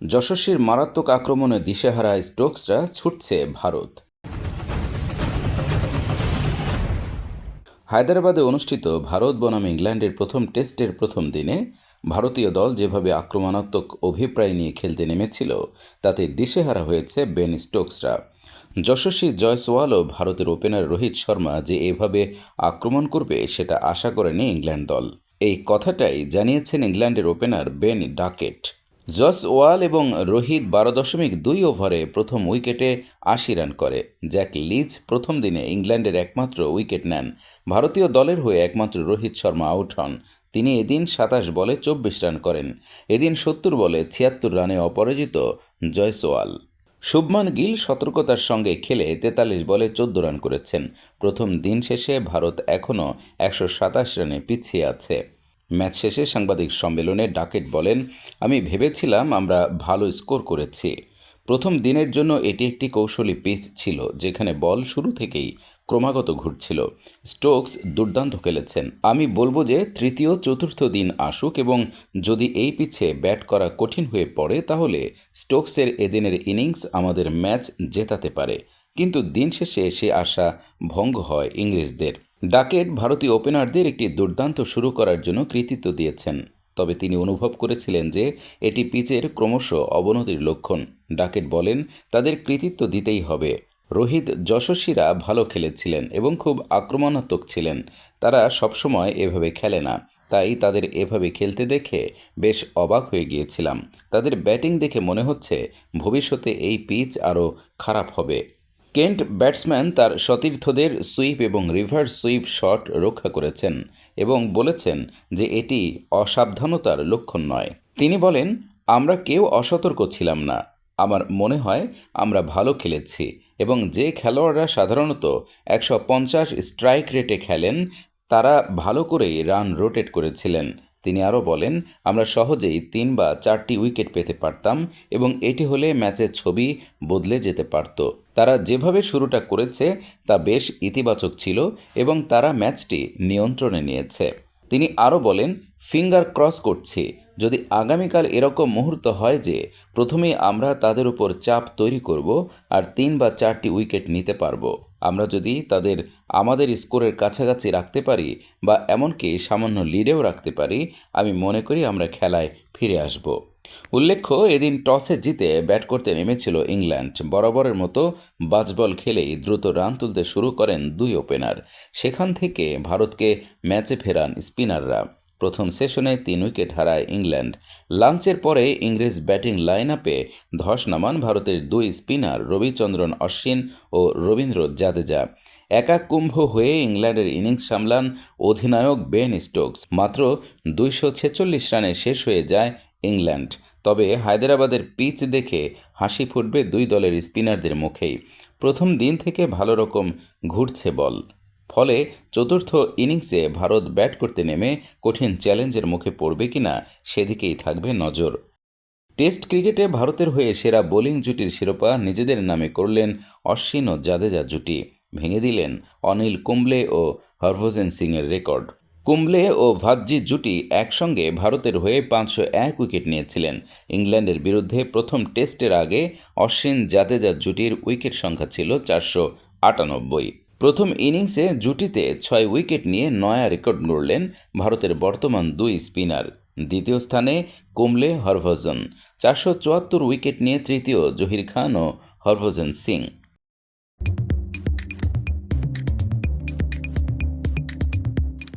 যশস্বীর মারাত্মক আক্রমণে দিশেহারা স্টোকসরা ছুটছে ভারত। হায়দ্রাবাদে অনুষ্ঠিত ভারত বনাম ইংল্যান্ডের প্রথম টেস্টের প্রথম দিনে ভারতীয় দল যেভাবে আক্রমণাত্মক অভিপ্রায় নিয়ে খেলতে নেমেছিল, তাতে দিশেহারা হয়েছে বেন স্টোকসরা। যশস্বী জয়সওয়াল ও ভারতের ওপেনার রোহিত শর্মা যে এভাবে আক্রমণ করবে সেটা আশা করেনি ইংল্যান্ড দল। এই কথাটাই জানিয়েছেন ইংল্যান্ডের opener Ben Duckett. Jaiswal এবং রোহিত বারো দশমিক দুই ওভারে প্রথম উইকেটে আশি রান করে। জ্যাক লিজ প্রথম দিনে ইংল্যান্ডের একমাত্র উইকেট নেন। ভারতীয় দলের হয়ে একমাত্র রোহিত শর্মা আউট হন। তিনি এদিন সাতাশ বলে চব্বিশ রান করেন। এদিন সত্তর বলে ছিয়াত্তর রানে অপরাজিত জয়সওয়াল শুভমান গিল সতর্কতার সঙ্গে খেলে তেতাল্লিশ বলে চোদ্দ রান করেছেন। প্রথম দিন শেষে ভারত এখনও একশো সাতাশ রানে পিছিয়ে আছে। ম্যাচ শেষে সাংবাদিক সম্মেলনে ডাকেট বলেন, আমি ভেবেছিলাম আমরা ভালো স্কোর করেছি। প্রথম দিনের জন্য এটি একটি কৌশলী পিচ ছিল, যেখানে বল শুরু থেকেই ক্রমাগত ঘুরছিল। স্টোকস দুর্দান্ত খেলেছেন। আমি বলব যে তৃতীয়, চতুর্থ দিন আসুক এবং যদি এই পিচে ব্যাট করা কঠিন হয়ে পড়ে, তাহলে স্টোকসের এদিনের ইনিংস আমাদের ম্যাচ জেতাতে পারে। কিন্তু দিন শেষে সে আশা ভঙ্গ হয় ইংরেজদের। ডাকেট ভারতীয় ওপেনারদের একটি দুর্দান্ত শুরু করার জন্য কৃতিত্ব দিয়েছেন। তবে তিনি অনুভব করেছিলেন যে এটি পিচের ক্রমশ অবনতির লক্ষণ। ডাকেট বলেন, তাদের কৃতিত্ব দিতেই হবে। রোহিত যশস্বীরা ভালো খেলেছিলেন এবং খুব আক্রমণাত্মক ছিলেন। তারা সবসময় এভাবে খেলে না। তাই তাদের এভাবে খেলতে দেখে বেশ অবাক হয়ে গিয়েছিলাম। তাদের ব্যাটিং দেখে মনে হচ্ছে ভবিষ্যতে এই পিচ আরও খারাপ হবে। কেন্ট ব্যাটসম্যান তার সতীর্থদের সুইপ এবং রিভার্স সুইপ শট রক্ষা করেছেন এবং বলেছেন যে এটি অসাবধানতার লক্ষণ নয়। তিনি বলেন, আমরা কেউ অসতর্ক ছিলাম না। আমার মনে হয় আমরা ভালো খেলেছি এবং যে খেলোয়াড়রা সাধারণত একশো পঞ্চাশ স্ট্রাইক রেটে খেলেন, তারা ভালো করেই রান রোটেট করেছিলেন। তিনি আরও বলেন, আমরা সহজেই তিন বা চারটি উইকেট পেতে পারতাম এবং এটি হলে ম্যাচের ছবি বদলে যেতে পারত। তারা যেভাবে শুরুটা করেছে তা বেশ ইতিবাচক ছিল এবং তারা ম্যাচটি নিয়ন্ত্রণে নিয়েছে। তিনি আরও বলেন, ফিঙ্গার ক্রস করছি। যদি আগামীকাল এরকম মুহূর্ত হয় যে প্রথমেই আমরা তাদের উপর চাপ তৈরি করব আর তিন বা চারটি উইকেট নিতে পারব আমরা যদি তাদের আমাদের স্কোরের কাছাকাছি রাখতে পারি বা এমনকি সামান্য লিডেও রাখতে পারি, আমি মনে করি আমরা খেলায় ফিরে আসব। উল্লেখ্য, এদিন টসে জিতে ব্যাট করতে নেমেছিল ইংল্যান্ড। বরাবরের মতো বাজবল খেলেই দ্রুত রান তুলতে শুরু করেন দুই ওপেনার। সেখান থেকে ভারতকে ম্যাচে ফেরান স্পিনাররা। প্রথম সেশনে তিন উইকেট হারায় ইংল্যান্ড। লাঞ্চের পরে ইংরেজ ব্যাটিং লাইন আপে ধস নামান ভারতের দুই স্পিনার রবিচন্দ্রন অশ্বিন ও রবীন্দ্র জাদেজা। একা কুম্ভ হয়ে ইংল্যান্ডের ইনিংস সামলান অধিনায়ক বেন স্টোকস। মাত্র দুইশো ছেচল্লিশ রানে শেষ হয়ে যায় ইংল্যান্ড। তবে হায়দ্রাবাদের পিচ দেখে হাসি ফুটবে দুই দলের স্পিনারদের মুখেই। প্রথম দিন থেকে ভালো রকম ঘুরছে বল। ফলে চতুর্থ ইনিংসে ভারত ব্যাট করতে নেমে কঠিন চ্যালেঞ্জের মুখে পড়বে কিনা সেদিকেই থাকবে নজর। টেস্ট ক্রিকেটে ভারতের হয়ে সেরা বোলিং জুটির শিরোপা নিজেদের নামে করলেন অশ্বিন ও জাদেজা জুটি। ভেঙে দিলেন অনিল কুম্বলে ও হরভজন সিংয়ের রেকর্ড। কুম্বলে ও ভাজ্জি জুটি একসঙ্গে ভারতের হয়ে পাঁচশো এক উইকেট নিয়েছিলেন। ইংল্যান্ডের বিরুদ্ধে প্রথম টেস্টের আগে অশ্বিন জাদেজা জুটির উইকেট সংখ্যা ছিল চারশো আটানব্বই। প্রথম ইনিংসে জুটিতে ছয় উইকেট নিয়ে নয়া রেকর্ড গড়লেন ভারতের বর্তমান দুই স্পিনার। দ্বিতীয় স্থানে কুমলে হরভজন। চারশো চুয়াত্তর উইকেট নিয়ে তৃতীয় জহির খান ও হরভজন সিং।